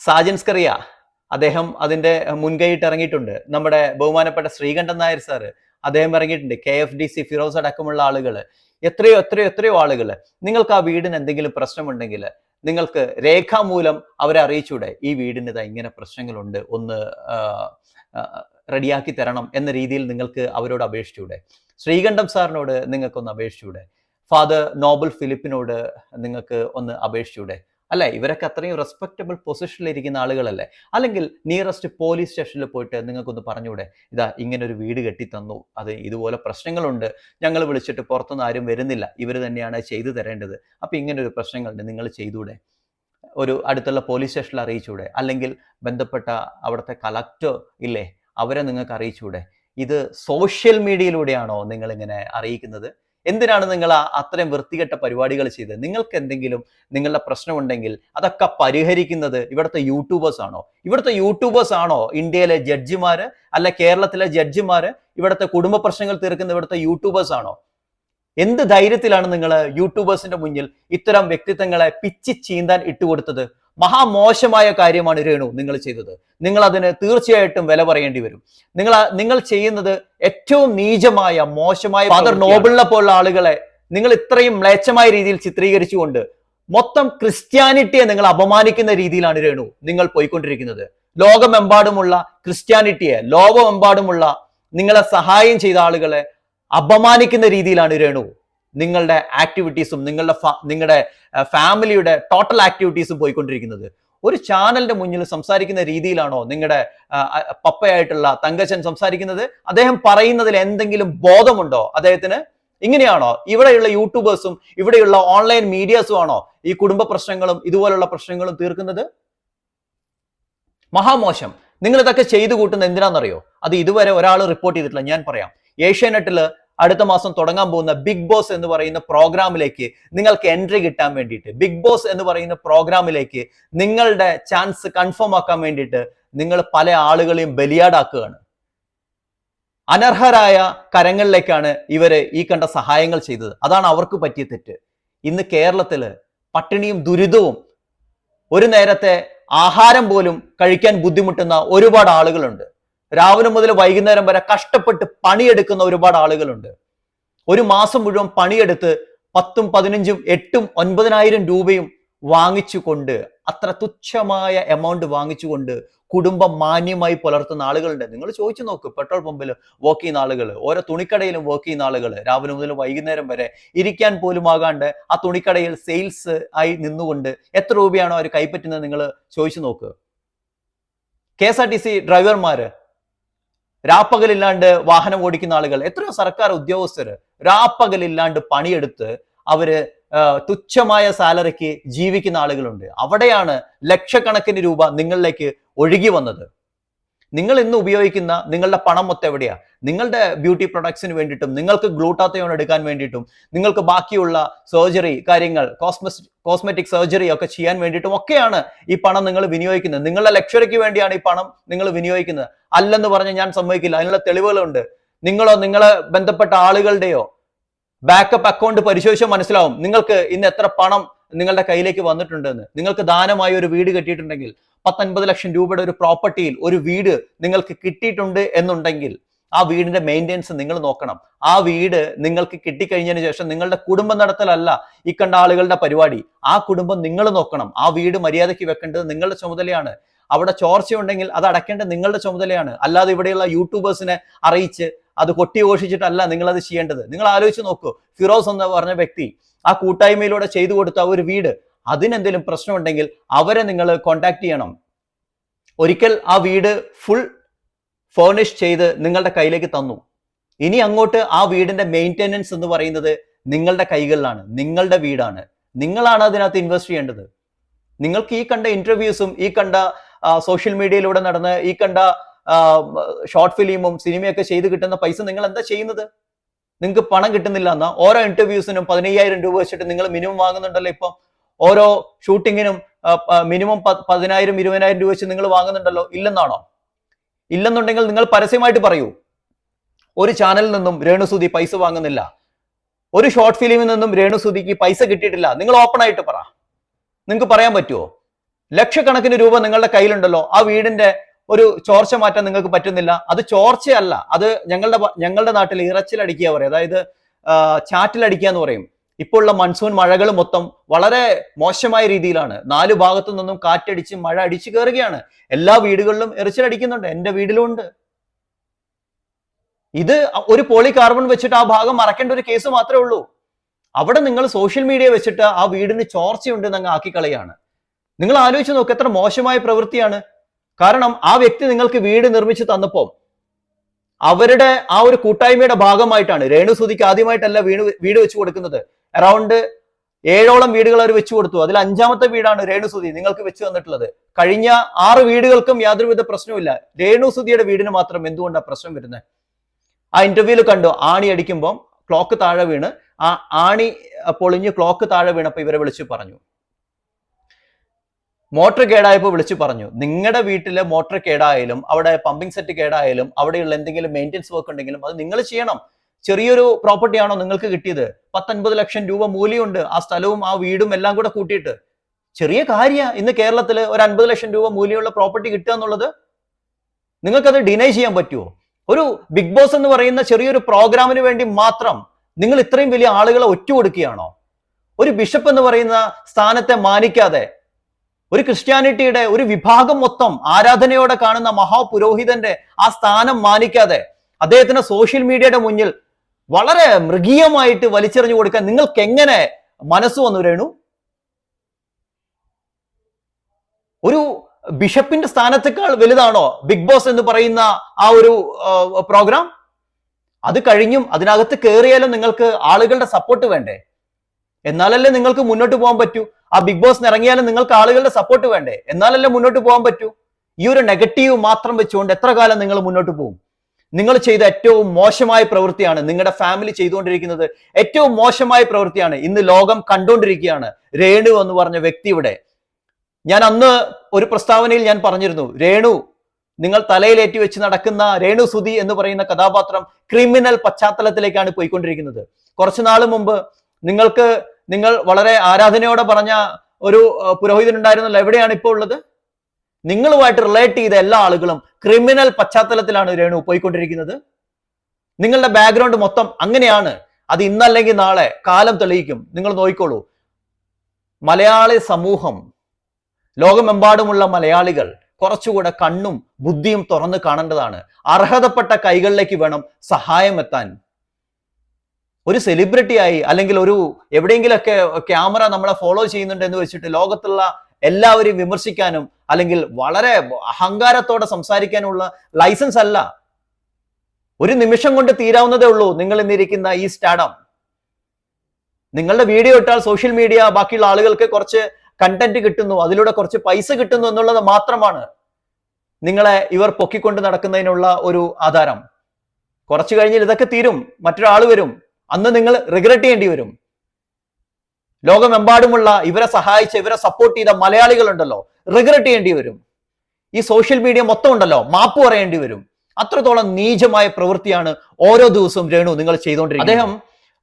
സാജൻസ്കറിയ അദ്ദേഹം അതിന്റെ മുൻകൈയിട്ട് ഇറങ്ങിയിട്ടുണ്ട്. നമ്മുടെ ബഹുമാനപ്പെട്ട ശ്രീകണ്ഠൻ നായർ സാറ് അദ്ദേഹം ഇറങ്ങിയിട്ടുണ്ട്. K F D C Firoz അടക്കമുള്ള ആളുകൾ എത്രയോ എത്രയോ എത്രയോ ആളുകൾ നിങ്ങൾക്ക് ആ വീടിന് എന്തെങ്കിലും പ്രശ്നമുണ്ടെങ്കിൽ നിങ്ങൾക്ക് രേഖാമൂലം അവരെ അറിയിച്ചൂടെ? ഈ വീടിന് ഇതാ ഇങ്ങനെ പ്രശ്നങ്ങളുണ്ട് ഒന്ന് റെഡിയാക്കി തരണം എന്ന രീതിയിൽ നിങ്ങൾക്ക് അവരോട് അപേക്ഷിച്ചൂടെ? ശ്രീകണ്ഠം സാറിനോട് നിങ്ങൾക്കൊന്ന് അപേക്ഷിച്ചൂടെ? ഫാദർ നോബൽ ഫിലിപ്പിനോട് നിങ്ങൾക്ക് ഒന്ന് അപേക്ഷിച്ചൂടെ? അല്ലെ? ഇവരൊക്കെ അത്രയും റെസ്പെക്റ്റബിൾ പൊസിഷനിൽ ഇരിക്കുന്ന ആളുകളല്ലേ? അല്ലെങ്കിൽ നിയറസ്റ്റ് പോലീസ് സ്റ്റേഷനിൽ പോയിട്ട് നിങ്ങൾക്കൊന്ന് പറഞ്ഞൂടെ? ഇതാ ഇങ്ങനെ ഒരു വീട് കെട്ടി തന്നു അത് ഇതുപോലെ പ്രശ്നങ്ങളുണ്ട്. ഞങ്ങൾ വിളിച്ചിട്ട് പുറത്തുനിന്ന് ആരും വരുന്നില്ല. ഇവർ തന്നെയാണ് ചെയ്തു തരേണ്ടത്. അപ്പം ഇങ്ങനൊരു പ്രശ്നങ്ങളുണ്ട്. നിങ്ങൾ ചെയ്തൂടെ? ഒരു അടുത്തുള്ള പോലീസ് സ്റ്റേഷനിൽ അറിയിച്ചൂടെ? അല്ലെങ്കിൽ ബന്ധപ്പെട്ട അവിടുത്തെ കളക്ടർ ഇല്ലേ? അവരെ നിങ്ങൾക്ക് അറിയിച്ചൂടെ? ഇത് സോഷ്യൽ മീഡിയയിലൂടെയാണോ നിങ്ങളിങ്ങനെ അറിയിക്കുന്നത്? എന്തിനാണ് നിങ്ങൾ അത്രയും വൃത്തികെട്ട പരിപാടികൾ ചെയ്തത്? നിങ്ങൾക്ക് എന്തെങ്കിലും നിങ്ങളുടെ പ്രശ്നമുണ്ടെങ്കിൽ അതൊക്കെ പരിഹരിക്കുന്നത് ഇവിടുത്തെ യൂട്യൂബേഴ്സ് ആണോ? ഇവിടുത്തെ യൂട്യൂബേഴ്സ് ആണോ ഇന്ത്യയിലെ ജഡ്ജിമാര് അല്ല കേരളത്തിലെ ജഡ്ജിമാര് ഇവിടുത്തെ കുടുംബ പ്രശ്നങ്ങൾ തീർക്കുന്ന ഇവിടുത്തെ യൂട്യൂബേഴ്സ് ആണോ? എന്ത് ധൈര്യത്തിലാണ് നിങ്ങൾ യൂട്യൂബേഴ്സിന്റെ മുന്നിൽ ഇത്തരം വ്യക്തിത്വങ്ങളെ പിച്ചി ചീന്താൻ ഇട്ടുകൊടുത്തത്? മഹാമോശമായ കാര്യമാണ് രേണു നിങ്ങൾ ചെയ്തത്. നിങ്ങൾ അതിന് തീർച്ചയായിട്ടും വില പറയേണ്ടി വരും. നിങ്ങൾ നിങ്ങൾ ചെയ്യുന്നത് ഏറ്റവും നീചമായ മോശമായ ഫാദർ നോബിളിനെ പോലുള്ള ആളുകളെ നിങ്ങൾ ഇത്രയും മ്ലേച്ഛമായ രീതിയിൽ ചിത്രീകരിച്ചുകൊണ്ട് മൊത്തം ക്രിസ്ത്യാനിറ്റിയെ നിങ്ങൾ അപമാനിക്കുന്ന രീതിയിലാണ് രേണു നിങ്ങൾ പോയിക്കൊണ്ടിരിക്കുന്നത്. ലോകമെമ്പാടുമുള്ള ക്രിസ്ത്യാനിറ്റിയെ ലോകമെമ്പാടുമുള്ള നിങ്ങളെ സഹായം ചെയ്ത ആളുകളെ അപമാനിക്കുന്ന രീതിയിലാണ് രേണു നിങ്ങളുടെ ആക്ടിവിറ്റീസും നിങ്ങളുടെ നിങ്ങളുടെ ഫാമിലിയുടെ ടോട്ടൽ ആക്ടിവിറ്റീസും പോയിക്കൊണ്ടിരിക്കുന്നത്. ഒരു ചാനലിന്റെ മുന്നിൽ സംസാരിക്കുന്ന രീതിയിലാണോ നിങ്ങളുടെ പപ്പയായിട്ടുള്ള തങ്കച്ചൻ സംസാരിക്കുന്നത്? അദ്ദേഹം പറയുന്നതിൽ എന്തെങ്കിലും ബോധമുണ്ടോ? അദ്ദേഹത്തിന് ഇങ്ങനെയാണോ? ഇവിടെയുള്ള യൂട്യൂബേഴ്സും ഇവിടെയുള്ള ഓൺലൈൻ മീഡിയാസും ആണോ ഈ കുടുംബ പ്രശ്നങ്ങളും ഇതുപോലുള്ള പ്രശ്നങ്ങളും തീർക്കുന്നത്? മഹാമോശം. നിങ്ങൾ ഇതൊക്കെ ചെയ്തു കൂട്ടുന്നത് എന്തിനാണെന്നറിയോ? അത് ഇതുവരെ ഒരാൾ റിപ്പോർട്ട് ചെയ്തിട്ടില്ല ഞാൻ പറയാം. ഏഷ്യാനെറ്റിൽ അടുത്ത മാസം തുടങ്ങാൻ പോകുന്ന ബിഗ് ബോസ് എന്ന് പറയുന്ന പ്രോഗ്രാമിലേക്ക് നിങ്ങൾക്ക് എൻട്രി കിട്ടാൻ വേണ്ടിയിട്ട്. ബിഗ് ബോസ് എന്ന് പറയുന്ന പ്രോഗ്രാമിലേക്ക് നിങ്ങളുടെ ചാൻസ് കൺഫേം ആക്കാൻ വേണ്ടിയിട്ട് നിങ്ങൾ പല ആളുകളെയും ബലിയാടാക്കുകയാണ്. അനർഹരായ കരങ്ങളിലേക്കാണ് ഇവർ ഈ കണ്ട സഹായങ്ങൾ ചെയ്തത്. അതാണ് അവർക്ക് പറ്റിയ തെറ്റ്. ഇന്ന് കേരളത്തിൽ പട്ടിണിയും ദുരിതവും ഒരു നേരത്തെ ആഹാരം പോലും കഴിക്കാൻ ബുദ്ധിമുട്ടുന്ന ഒരുപാട് ആളുകളുണ്ട്. രാവിലെ മുതൽ വൈകുന്നേരം വരെ കഷ്ടപ്പെട്ട് പണിയെടുക്കുന്ന ഒരുപാട് ആളുകളുണ്ട്. ഒരു മാസം മുഴുവൻ പണിയെടുത്ത് പത്തും പതിനഞ്ചും എട്ടും ഒൻപതിനായിരം രൂപയും വാങ്ങിച്ചുകൊണ്ട് അത്ര തുച്ഛമായ എമൗണ്ട് വാങ്ങിച്ചുകൊണ്ട് കുടുംബം മാന്യമായി പുലർത്തുന്ന ആളുകളുണ്ട്. നിങ്ങൾ ചോദിച്ചു നോക്ക് പെട്രോൾ പമ്പിൽ വർക്ക് ചെയ്യുന്ന ആളുകൾ ഓരോ തുണിക്കടയിലും വർക്ക് ചെയ്യുന്ന ആളുകൾ രാവിലെ മുതൽ വൈകുന്നേരം വരെ ഇരിക്കാൻ പോലും ആകാണ്ട് ആ തുണിക്കടയിൽ സെയിൽസ് ആയി നിന്നുകൊണ്ട് എത്ര രൂപയാണോ അവർ കൈപ്പറ്റുന്നത് നിങ്ങൾ ചോദിച്ചു നോക്ക്. K S R T C ഡ്രൈവർമാര് രാപ്പകലില്ലാണ്ട് വാഹനം ഓടിക്കുന്ന ആളുകൾ എത്രയോ സർക്കാർ ഉദ്യോഗസ്ഥർ രാപ്പകലില്ലാണ്ട് പണിയെടുത്ത് അവർ തുച്ഛമായ സാലറിക്ക് ജീവിക്കുന്ന ആളുകളുണ്ട്. അവിടെയാണ് ലക്ഷക്കണക്കിന് രൂപ നിങ്ങളിലേക്ക് ഒഴുകി വന്നത്. നിങ്ങൾ ഇന്ന് ഉപയോഗിക്കുന്ന നിങ്ങളുടെ പണം മൊത്തം എവിടെയാണ് നിങ്ങളുടെ ബ്യൂട്ടി പ്രൊഡക്ട്സിന് വേണ്ടിയിട്ടും നിങ്ങൾക്ക് ഗ്ലൂട്ടാത്തയോൺ എടുക്കാൻ വേണ്ടിയിട്ടും നിങ്ങൾക്ക് ബാക്കിയുള്ള സർജറി കാര്യങ്ങൾ കോസ്മസ് കോസ്മെറ്റിക് സർജറി ഒക്കെ ചെയ്യാൻ വേണ്ടിയിട്ടും ഒക്കെയാണ് ഈ പണം നിങ്ങൾ വിനിയോഗിക്കുന്നത്. നിങ്ങളുടെ ലക്ഷറിക്ക് വേണ്ടിയാണ് ഈ പണം നിങ്ങൾ വിനിയോഗിക്കുന്നത്. അല്ലെന്ന് പറഞ്ഞ് ഞാൻ സമ്മതിക്കില്ല. അതിനുള്ള തെളിവുകളുണ്ട്. നിങ്ങളോ നിങ്ങളെ ബന്ധപ്പെട്ട ആളുകളുടെയോ ബാക്കപ്പ് അക്കൗണ്ട് പരിശോധിച്ചാൽ മനസ്സിലാവും. നിങ്ങൾക്ക് ഇന്ന് എത്ര പണം നിങ്ങളുടെ കയ്യിലേക്ക് വന്നിട്ടുണ്ടെന്ന്. നിങ്ങൾക്ക് ദാനമായി ഒരു വീട് കെട്ടിയിട്ടുണ്ടെങ്കിൽ പത്തൊൻപത് ലക്ഷം രൂപയുടെ ഒരു പ്രോപ്പർട്ടിയിൽ ഒരു വീട് നിങ്ങൾക്ക് കിട്ടിയിട്ടുണ്ട് എന്നുണ്ടെങ്കിൽ ആ വീടിന്റെ മെയിന്റെനൻസ് നിങ്ങൾ നോക്കണം. ആ വീട് നിങ്ങൾക്ക് കിട്ടിക്കഴിഞ്ഞതിന് ശേഷം നിങ്ങളുടെ കുടുംബം നടത്തലല്ല ഈ കണ്ട ആളുകളുടെ പരിപാടി. ആ കുടുംബം നിങ്ങൾ നോക്കണം. ആ വീട് മര്യാദയ്ക്ക് വെക്കേണ്ടത് നിങ്ങളുടെ ചുമതലയാണ്. അവിടെ ചോർച്ചയുണ്ടെങ്കിൽ അത് അടയ്ക്കേണ്ടത് നിങ്ങളുടെ ചുമതലയാണ്. അല്ലാതെ ഇവിടെയുള്ള യൂട്യൂബേഴ്സിനെ അറിയിച്ച് അത് കൊട്ടിഘോഷിച്ചിട്ടല്ല നിങ്ങൾ അത് ചെയ്യേണ്ടത്. നിങ്ങൾ ആലോചിച്ച് നോക്കൂ. ഫിറോസ് എന്ന് പറഞ്ഞ വ്യക്തി ആ കൂട്ടായ്മയിലൂടെ ചെയ്തു കൊടുത്ത ഒരു വീട് അതിനെന്തെങ്കിലും പ്രശ്നമുണ്ടെങ്കിൽ അവരെ നിങ്ങൾ കോണ്ടാക്ട് ചെയ്യണം. ഒരിക്കൽ ആ വീട് ഫുൾ ഫേർണിഷ് ചെയ്ത് നിങ്ങളുടെ കയ്യിലേക്ക് തന്നു. ഇനി അങ്ങോട്ട് ആ വീടിന്റെ മെയിന്റെനൻസ് എന്ന് പറയുന്നത് നിങ്ങളുടെ കൈകളിലാണ് നിങ്ങളുടെ വീടാണ്. നിങ്ങളാണ് അതിനകത്ത് ഇൻവെസ്റ്റ് ചെയ്യേണ്ടത്. നിങ്ങൾക്ക് ഈ കണ്ട ഇന്റർവ്യൂസും ഈ കണ്ട സോഷ്യൽ മീഡിയയിലൂടെ നടന്ന് ഈ കണ്ട ഷോർട്ട് ഫിലിമും സിനിമയൊക്കെ ചെയ്ത് കിട്ടുന്ന പൈസ നിങ്ങൾ എന്താ ചെയ്യുന്നത്? നിങ്ങൾക്ക് പണം കിട്ടുന്നില്ല എന്നാൽ ഓരോ ഇന്റർവ്യൂസിനും പതിനയ്യായിരം രൂപ വെച്ചിട്ട് നിങ്ങൾ മിനിമം വാങ്ങുന്നുണ്ടല്ലോ ഇപ്പം. ഓരോ ഷൂട്ടിങ്ങിനും മിനിമം പതിനായിരം ഇരുപതിനായിരം രൂപ വെച്ച് നിങ്ങൾ വാങ്ങുന്നുണ്ടല്ലോ ഇല്ലെന്നാണോ? ഇല്ലെന്നുണ്ടെങ്കിൽ നിങ്ങൾ പരസ്യമായിട്ട് പറയൂ. ഒരു ചാനലിൽ നിന്നും രേണുസുതി പൈസ വാങ്ങുന്നില്ല. ഒരു ഷോർട്ട് ഫിലിമിൽ നിന്നും രേണുസുതിക്ക് പൈസ കിട്ടിയിട്ടില്ല. നിങ്ങൾ ഓപ്പൺ ആയിട്ട് പറ. നിങ്ങൾക്ക് പറയാൻ പറ്റുമോ ലക്ഷക്കണക്കിന് രൂപ നിങ്ങളുടെ കയ്യിലുണ്ടല്ലോ ആ വീടിന്റെ ഒരു ചോർച്ച മാറ്റാൻ നിങ്ങൾക്ക് പറ്റുന്നില്ല. അത് ചോർച്ചയല്ല. അത് ഞങ്ങളുടെ ഞങ്ങളുടെ നാട്ടിൽ ഇറച്ചിലടിക്കുക പറയും. അതായത് ചാറ്റിലടിക്കുക എന്ന് പറയും. ഇപ്പോൾ ഉള്ള മൺസൂൺ മഴകൾ മൊത്തം വളരെ മോശമായ രീതിയിലാണ്. നാല് ഭാഗത്തു നിന്നും കാറ്റടിച്ച് മഴ അടിച്ചു കയറുകയാണ്. എല്ലാ വീടുകളിലും എറിച്ചിലടിക്കുന്നുണ്ട് എന്റെ വീടിലും ഉണ്ട്. ഇത് ഒരു പോളി കാർബൺ വെച്ചിട്ട് ആ ഭാഗം മറക്കേണ്ട ഒരു കേസ് മാത്രമേ ഉള്ളൂ. അവിടെ നിങ്ങൾ സോഷ്യൽ മീഡിയ വെച്ചിട്ട് ആ വീടിന് ചോർച്ചയുണ്ട് എന്നങ്ങ് ആക്കി ആക്കിക്കളയാണ്. നിങ്ങൾ ആലോചിച്ച് നോക്ക് എത്ര മോശമായ പ്രവൃത്തിയാണ്. കാരണം ആ വ്യക്തി നിങ്ങൾക്ക് വീട് നിർമ്മിച്ച് തന്നപ്പോൾ അവരുടെ ആ ഒരു കൂട്ടായ്മയുടെ ഭാഗമായിട്ടാണ്. രേണുസുതിക്ക് ആദ്യമായിട്ടല്ല വീട് വീട് വെച്ച് കൊടുക്കുന്നത്. അറൗണ്ട് ഏഴോളം വീടുകൾ അവർ വെച്ചു കൊടുത്തു. അതിൽ അഞ്ചാമത്തെ വീടാണ് രേണുസുതി നിങ്ങൾക്ക് വെച്ചു തന്നിട്ടുള്ളത്. കഴിഞ്ഞ ആറ് വീടുകൾക്കും യാതൊരുവിധ പ്രശ്നവുമില്ല. രേണുസുതിയുടെ വീടിന് മാത്രം എന്തുകൊണ്ടാണ് പ്രശ്നം വരുന്നത് ആ ഇന്റർവ്യൂവിൽ കണ്ടു. ആണി അടിക്കുമ്പോൾ ക്ലോക്ക് താഴെ വീണ്. ആ ആണി പൊളിഞ്ഞ് ക്ലോക്ക് താഴെ വീണപ്പോൾ ഇവരെ വിളിച്ചു പറഞ്ഞു. മോട്ടർ കേടായപ്പോൾ വിളിച്ചു പറഞ്ഞു. നിങ്ങളുടെ വീട്ടിലെ മോട്ടർ കേടായാലും അവിടെ പമ്പിംഗ് സെറ്റ് കേടായാലും അവിടെയുള്ള എന്തെങ്കിലും മെയിന്റെനൻസ് വർക്ക് ഉണ്ടെങ്കിലും അത് നിങ്ങൾ ചെയ്യണം. ചെറിയൊരു പ്രോപ്പർട്ടി ആണോ നിങ്ങൾക്ക് കിട്ടിയത്? പത്തൊൻപത് ലക്ഷം രൂപ മൂല്യമുണ്ട്. ആ സ്ഥലവും ആ വീടും എല്ലാം കൂടെ കൂട്ടിയിട്ട്. ചെറിയ കാര്യ. ഇന്ന് കേരളത്തിൽ ഒരു അൻപത് ലക്ഷം രൂപ മൂല്യമുള്ള പ്രോപ്പർട്ടി കിട്ടുക എന്നുള്ളത് നിങ്ങൾക്കത് ഡിനൈ ചെയ്യാൻ പറ്റുമോ ഒരു ബിഗ് ബോസ് എന്ന് പറയുന്ന ചെറിയൊരു പ്രോഗ്രാമിന് വേണ്ടി മാത്രം നിങ്ങൾ ഇത്രയും വലിയ ആളുകളെ ഒറ്റുകൊടുക്കുകയാണോ? ഒരു ബിഷപ്പ് എന്ന് പറയുന്ന സ്ഥാനത്തെ മാനിക്കാതെ ഒരു ക്രിസ്ത്യാനിറ്റിയുടെ ഒരു വിഭാഗം മൊത്തം ആരാധനയോടെ കാണുന്ന മഹാപുരോഹിതന്റെ ആ സ്ഥാനം മാനിക്കാതെ അദ്ദേഹത്തിന് സോഷ്യൽ മീഡിയയുടെ മുന്നിൽ വളരെ മൃഗീയമായിട്ട് വലിച്ചെറിഞ്ഞു കൊടുക്കാൻ നിങ്ങൾക്ക് എങ്ങനെ മനസ്സ് വന്നു രേണു? ഒരു ബിഷപ്പിന്റെ സ്ഥാനത്തേക്കാൾ വലുതാണോ ബിഗ് ബോസ് എന്ന് പറയുന്ന ആ ഒരു പ്രോഗ്രാം? അത് കഴിഞ്ഞും അതിനകത്ത് കയറിയാലും നിങ്ങൾക്ക് ആളുകളുടെ സപ്പോർട്ട് വേണ്ടേ? എന്നാലല്ലേ നിങ്ങൾക്ക് മുന്നോട്ട് പോകാൻ പറ്റൂ? ആ ബിഗ് ബോസ് ഇറങ്ങിയാലും നിങ്ങൾക്ക് ആളുകളുടെ സപ്പോർട്ട് വേണ്ടേ? എന്നാലല്ലേ മുന്നോട്ട് പോകാൻ പറ്റൂ? ഈ ഒരു നെഗറ്റീവ് മാത്രം വെച്ചുകൊണ്ട് എത്ര കാലം നിങ്ങൾ മുന്നോട്ട് പോകും? നിങ്ങൾ ചെയ്ത ഏറ്റവും മോശമായ പ്രവൃത്തിയാണ് നിങ്ങളുടെ ഫാമിലി ചെയ്തുകൊണ്ടിരിക്കുന്നത് ഏറ്റവും മോശമായ പ്രവൃത്തിയാണ്. ഇന്ന് ലോകം കണ്ടുകൊണ്ടിരിക്കുകയാണ്. രേണു എന്ന് പറഞ്ഞ ഇവിടെ. ഞാൻ അന്ന് ഒരു പ്രസ്താവനയിൽ ഞാൻ പറഞ്ഞിരുന്നു രേണു നിങ്ങൾ തലയിലേറ്റി വെച്ച് നടക്കുന്ന രേണു സുധി എന്ന് പറയുന്ന കഥാപാത്രം ക്രിമിനൽ പശ്ചാത്തലത്തിലേക്കാണ് പോയിക്കൊണ്ടിരിക്കുന്നത്. കുറച്ചു നാൾ മുമ്പ് നിങ്ങൾക്ക് നിങ്ങൾ വളരെ ആരാധനയോടെ പറഞ്ഞ ഒരു പുരോഹിതനുണ്ടായിരുന്നല്ലോ എവിടെയാണ് ഇപ്പോൾ ഉള്ളത്? നിങ്ങളുമായിട്ട് റിലേറ്റ് ചെയ്ത എല്ലാ ആളുകളും ക്രിമിനൽ പശ്ചാത്തലത്തിലാണ് രേണു പോയിക്കൊണ്ടിരിക്കുന്നത്. നിങ്ങളുടെ ബാക്ക്ഗ്രൗണ്ട് മൊത്തം അങ്ങനെയാണ്. അത് ഇന്നല്ലെങ്കിൽ നാളെ കാലം തെളിയിക്കും. നിങ്ങൾ നോക്കിക്കോളൂ. മലയാളി സമൂഹം ലോകമെമ്പാടുമുള്ള മലയാളികൾ കുറച്ചുകൂടെ കണ്ണും ബുദ്ധിയും തുറന്ന് കാണേണ്ടതാണ്. അർഹതപ്പെട്ട കൈകളിലേക്ക് വേണം സഹായം എത്താൻ. ഒരു സെലിബ്രിറ്റിയായി അല്ലെങ്കിൽ ഒരു എവിടെയെങ്കിലൊക്കെ ക്യാമറ നമ്മളെ ഫോളോ ചെയ്യുന്നുണ്ട് എന്ന് വെച്ചിട്ട് ലോകത്തുള്ള എല്ലാവരെയും വിമർശിക്കാനും അല്ലെങ്കിൽ വളരെ അഹങ്കാരത്തോടെ സംസാരിക്കാനുള്ള ലൈസൻസ് അല്ല. ഒരു നിമിഷം കൊണ്ട് തീരാവുന്നതേ ഉള്ളൂ നിങ്ങൾ ഇന്നിരിക്കുന്ന ഈ സ്റ്റാഡം. നിങ്ങളുടെ വീഡിയോ ഇട്ടാൽ സോഷ്യൽ മീഡിയ ബാക്കിയുള്ള ആളുകൾക്ക് കുറച്ച് കണ്ടന്റ് കിട്ടുന്നു അതിലൂടെ കുറച്ച് പൈസ കിട്ടുന്നു എന്നുള്ളത് മാത്രമാണ് നിങ്ങളെ ഇവർ പൊക്കിക്കൊണ്ട് നടക്കുന്നതിനുള്ള ഒരു ആധാരം. കുറച്ചു കഴിഞ്ഞാൽ ഇതൊക്കെ തീരും മറ്റൊരാൾ വരും. അന്ന് നിങ്ങൾ റിഗ്രറ്റ് ചെയ്യേണ്ടി വരും. ലോകമെമ്പാടുമുള്ള ഇവരെ സഹായിച്ച ഇവരെ സപ്പോർട്ട് ചെയ്ത മലയാളികളുണ്ടല്ലോ റിഗ്രറ്റ് ചെയ്യേണ്ടി വരും. ഈ സോഷ്യൽ മീഡിയ മൊത്തം ഉണ്ടല്ലോ മാപ്പ് പറയേണ്ടി വരും. അത്രത്തോളം നീചമായ പ്രവൃത്തിയാണ് ഓരോ ദിവസവും രേണു നിങ്ങൾ ചെയ്തുകൊണ്ടിരിക്കുന്നത്. അദ്ദേഹം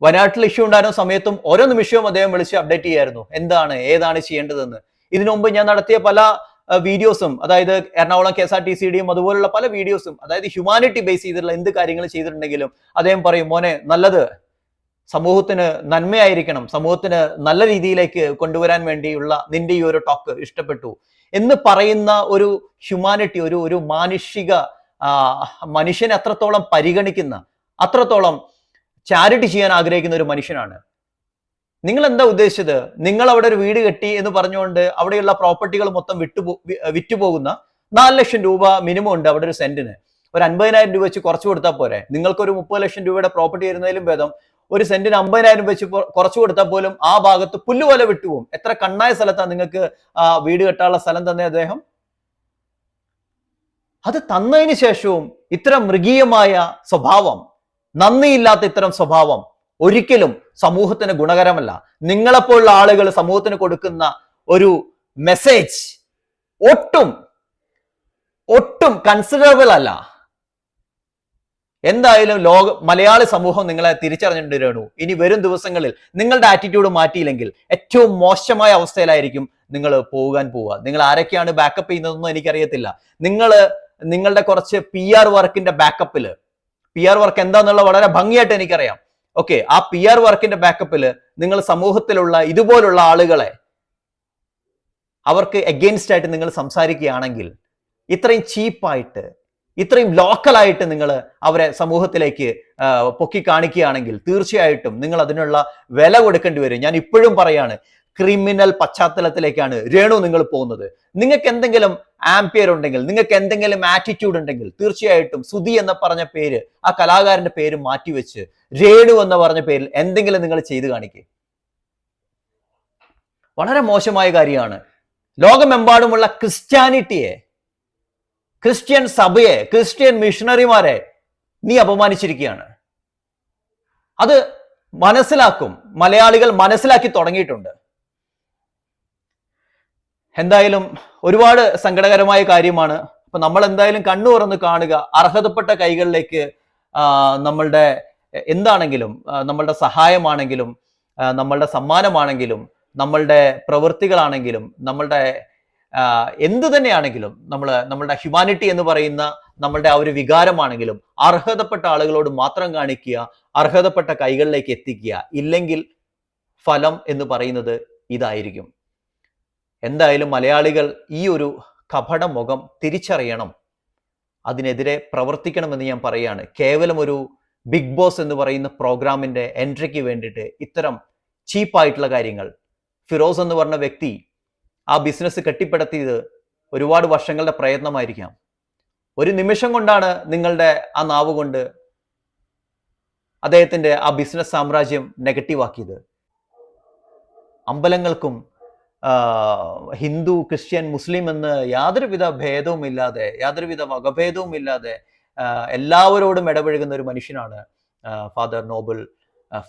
വയനാട്ടിൽ ഇഷ്യൂ ഉണ്ടായിരുന്ന സമയത്തും ഓരോ നിമിഷവും അദ്ദേഹം വിളിച്ച് അപ്ഡേറ്റ് ചെയ്യായിരുന്നു. എന്താണ് ഏതാണ് ചെയ്യേണ്ടതെന്ന്. ഇതിനു മുമ്പ് ഞാൻ നടത്തിയ പല വീഡിയോസും അതായത് Ernakulam K S R T സിയുടെയും അതുപോലുള്ള പല വീഡിയോസും അതായത് ഹ്യൂമാനിറ്റി ബേസ് ചെയ്തിട്ടുള്ള എന്ത് കാര്യങ്ങൾ ചെയ്തിട്ടുണ്ടെങ്കിലും അദ്ദേഹം പറയും മോനെ നല്ലത് സമൂഹത്തിന് നന്മയായിരിക്കണം സമൂഹത്തിന് നല്ല രീതിയിലേക്ക് കൊണ്ടുവരാൻ വേണ്ടിയുള്ള നിന്റെ ഈ ഒരു ടോക്ക് ഇഷ്ടപ്പെട്ടു എന്ന് പറയുന്ന ഒരു ഹ്യൂമാനിറ്റി ഒരു ഒരു മാനുഷിക മനുഷ്യനെ അത്രത്തോളം പരിഗണിക്കുന്ന അത്രത്തോളം ചാരിറ്റി ചെയ്യാൻ ആഗ്രഹിക്കുന്ന ഒരു മനുഷ്യനാണ്. നിങ്ങൾ എന്താ ഉദ്ദേശിച്ചത്? നിങ്ങൾ അവിടെ ഒരു വീട് കെട്ടി എന്ന് പറഞ്ഞുകൊണ്ട് അവിടെയുള്ള പ്രോപ്പർട്ടികൾ മൊത്തം വിട്ടുപോ വിറ്റുപോകുന്ന നാല് ലക്ഷം രൂപ മിനിമം ഉണ്ട് അവിടെ ഒരു സെന്റിന് ഒരു അൻപതിനായിരം രൂപ വെച്ച് കുറച്ച് കൊടുത്താൽ പോരെ. നിങ്ങൾക്കൊരു മുപ്പത് ലക്ഷം രൂപയുടെ പ്രോപ്പർട്ടി വരുന്നതിലും ഭേദം ഒരു സെന്റിന് അമ്പതിനായിരം വെച്ച് കുറച്ചു കൊടുത്താൽ പോലും ആ ഭാഗത്ത് പുല്ലുപോലെ വിട്ടുപോകും. എത്ര കണ്ണായ സ്ഥലത്താണ് നിങ്ങൾക്ക് വീട് കെട്ടാനുള്ള സ്ഥലം തന്നെ അദ്ദേഹം? അത് തന്നതിന് ശേഷവും ഇത്തരം മൃഗീയമായ സ്വഭാവം നന്ദിയില്ലാത്ത ഇത്തരം സ്വഭാവം ഒരിക്കലും സമൂഹത്തിന് ഗുണകരമല്ല. നിങ്ങളെപ്പോലുള്ള ആളുകൾ സമൂഹത്തിന് കൊടുക്കുന്ന ഒരു മെസ്സേജ് ഒട്ടും ഒട്ടും കൺസിഡറബിൾ അല്ല. എന്തായാലും ലോക മലയാളി സമൂഹം നിങ്ങളെ തിരിച്ചറിഞ്ഞിട്ടുണ്ടോ ഇനി വരും ദിവസങ്ങളിൽ നിങ്ങളുടെ ആറ്റിറ്റ്യൂഡ് മാറ്റിയില്ലെങ്കിൽ ഏറ്റവും മോശമായ അവസ്ഥയിലായിരിക്കും നിങ്ങൾ പോകാൻ പോവുക. നിങ്ങൾ ആരൊക്കെയാണ് ബാക്കപ്പ് ചെയ്യുന്നതെന്നും എനിക്കറിയത്തില്ല. നിങ്ങൾ നിങ്ങളുടെ കുറച്ച് പി ആർ വർക്കിന്റെ ബാക്കപ്പിൽ പി ആർ വർക്ക് എന്താന്നുള്ള വളരെ ഭംഗിയായിട്ട് എനിക്കറിയാം. ഓക്കെ ആ പി ആർ വർക്കിന്റെ ബാക്കപ്പിൽ നിങ്ങൾ സമൂഹത്തിലുള്ള ഇതുപോലുള്ള ആളുകളെ അവർക്ക് എഗെയിൻസ്റ്റ് ആയിട്ട് നിങ്ങൾ സംസാരിക്കുകയാണെങ്കിൽ ഇത്രയും ചീപ്പായിട്ട് ഇത്രയും ലോക്കലായിട്ട് നിങ്ങൾ അവരെ സമൂഹത്തിലേക്ക് പൊക്കി കാണിക്കുകയാണെങ്കിൽ തീർച്ചയായിട്ടും നിങ്ങൾ അതിനുള്ള വില കൊടുക്കേണ്ടി വരും. ഞാൻ ഇപ്പോഴും പറയാണ് ക്രിമിനൽ പശ്ചാത്തലത്തിലേക്കാണ് രേണു നിങ്ങൾ പോകുന്നത്. നിങ്ങൾക്ക് എന്തെങ്കിലും ആംപിയർ ഉണ്ടെങ്കിൽ നിങ്ങൾക്ക് എന്തെങ്കിലും ആറ്റിറ്റ്യൂഡ് ഉണ്ടെങ്കിൽ തീർച്ചയായിട്ടും സുധി എന്ന് പറഞ്ഞ പേര് ആ കലാകാരന്റെ പേര് മാറ്റിവെച്ച് രേണു എന്ന് പറഞ്ഞ പേരിൽ എന്തെങ്കിലും നിങ്ങൾ ചെയ്തു കാണിക്കുക വളരെ മോശമായ കാര്യമാണ്. ലോകമെമ്പാടുമുള്ള ക്രിസ്ത്യാനിറ്റിയെ ക്രിസ്ത്യൻ സഭയെ ക്രിസ്ത്യൻ മിഷണറിമാരെ നീ അപമാനിച്ചിരിക്കുകയാണ്. അത് മനസ്സിലാക്കും. മലയാളികൾ മനസ്സിലാക്കി തുടങ്ങിയിട്ടുണ്ട്. എന്തായാലും ഒരുപാട് സങ്കടകരമായ കാര്യമാണ്. അപ്പൊ നമ്മൾ എന്തായാലും കണ്ണു തുറന്ന് കാണുക. അർഹതപ്പെട്ട കൈകളിലേക്ക് നമ്മളുടെ എന്താണെങ്കിലും നമ്മളുടെ സഹായമാണെങ്കിലും നമ്മളുടെ സമ്മാനമാണെങ്കിലും നമ്മളുടെ പ്രവൃത്തികളാണെങ്കിലും നമ്മളുടെ എന്ത് തന്നെയാണെങ്കിലും നമ്മൾ നമ്മളുടെ ഹ്യൂമാനിറ്റി എന്ന് പറയുന്ന നമ്മളുടെ ആ ഒരു വികാരമാണെങ്കിലും അർഹതപ്പെട്ട ആളുകളോട് മാത്രം കാണിക്കുക അർഹതപ്പെട്ട കൈകളിലേക്ക് എത്തിക്കുക ഇല്ലെങ്കിൽ ഫലം എന്ന് പറയുന്നത് ഇതായിരിക്കും. എന്തായാലും മലയാളികൾ ഈ ഒരു കപട മുഖം തിരിച്ചറിയണം. അതിനെതിരെ പ്രവർത്തിക്കണമെന്ന് ഞാൻ പറയുകയാണ് കേവലം ഒരു ബിഗ് ബോസ് എന്ന് പറയുന്ന പ്രോഗ്രാമിന്റെ എൻട്രിക്ക് വേണ്ടിയിട്ട് ഇത്തരം ചീപ്പായിട്ടുള്ള കാര്യങ്ങൾ ഫിറോസ് എന്ന് പറഞ്ഞ വ്യക്തി ആ ബിസിനസ് കെട്ടിപ്പടുത്തിയത് ഒരുപാട് വർഷങ്ങളുടെ പ്രയത്നമായിരിക്കാം. ഒരു നിമിഷം കൊണ്ടാണ് നിങ്ങളുടെ ആ നാവ് കൊണ്ട് അദ്ദേഹത്തിന്റെ ആ ബിസിനസ് സാമ്രാജ്യം നെഗറ്റീവാക്കിയത് അമ്പലങ്ങൾക്കും ഹിന്ദു ക്രിസ്ത്യൻ മുസ്ലിം എന്ന് യാതൊരുവിധ ഭേദവും ഇല്ലാതെ യാതൊരുവിധ വകഭേദവും ഇല്ലാതെ എല്ലാവരോടും ഇടപഴകുന്ന ഒരു മനുഷ്യനാണ് ഫാദർ നോബൽ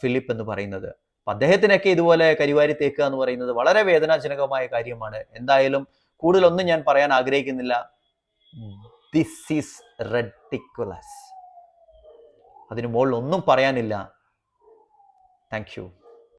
ഫിലിപ്പ് എന്ന് പറയുന്നത്. അപ്പൊ അദ്ദേഹത്തിനൊക്കെ ഇതുപോലെ കരിവാരി തേക്കുക എന്ന് പറയുന്നത് വളരെ വേദനാജനകമായ കാര്യമാണ്. എന്തായാലും കൂടുതലൊന്നും ഞാൻ പറയാൻ ആഗ്രഹിക്കുന്നില്ല. ദിസ് ഈസ് റെഡിക്കുലസ് അതിനു മുകളിൽ ഒന്നും പറയാനില്ല. Thank you